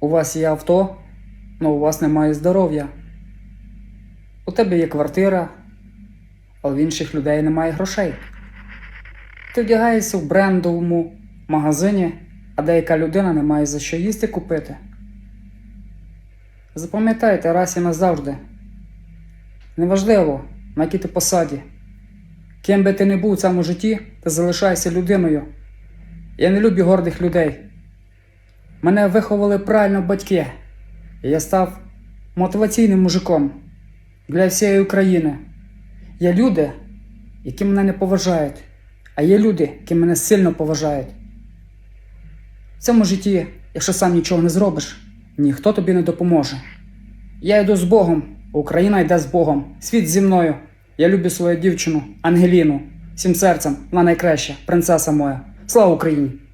У вас є авто, але у вас немає здоров'я. У тебе є квартира, але в інших людей немає грошей. Ти вдягаєшся в брендовому магазині, а деяка людина не має за що їсти купити. Запам'ятайте раз і назавжди. Неважливо, на якій ти посаді. Ким би ти не був у цьому житті, ти залишаєшся людиною. Я не люблю гордих людей. Мене виховали правильно батьки. І я став мотиваційним мужиком для всієї України. Є люди, які мене не поважають, а є люди, які мене сильно поважають. В цьому житті, якщо сам нічого не зробиш, ніхто тобі не допоможе. Я йду з Богом, Україна йде з Богом, світ зі мною. Я люблю свою дівчину Ангеліну, всім серцем, вона найкраща, принцеса моя. Слава Україні!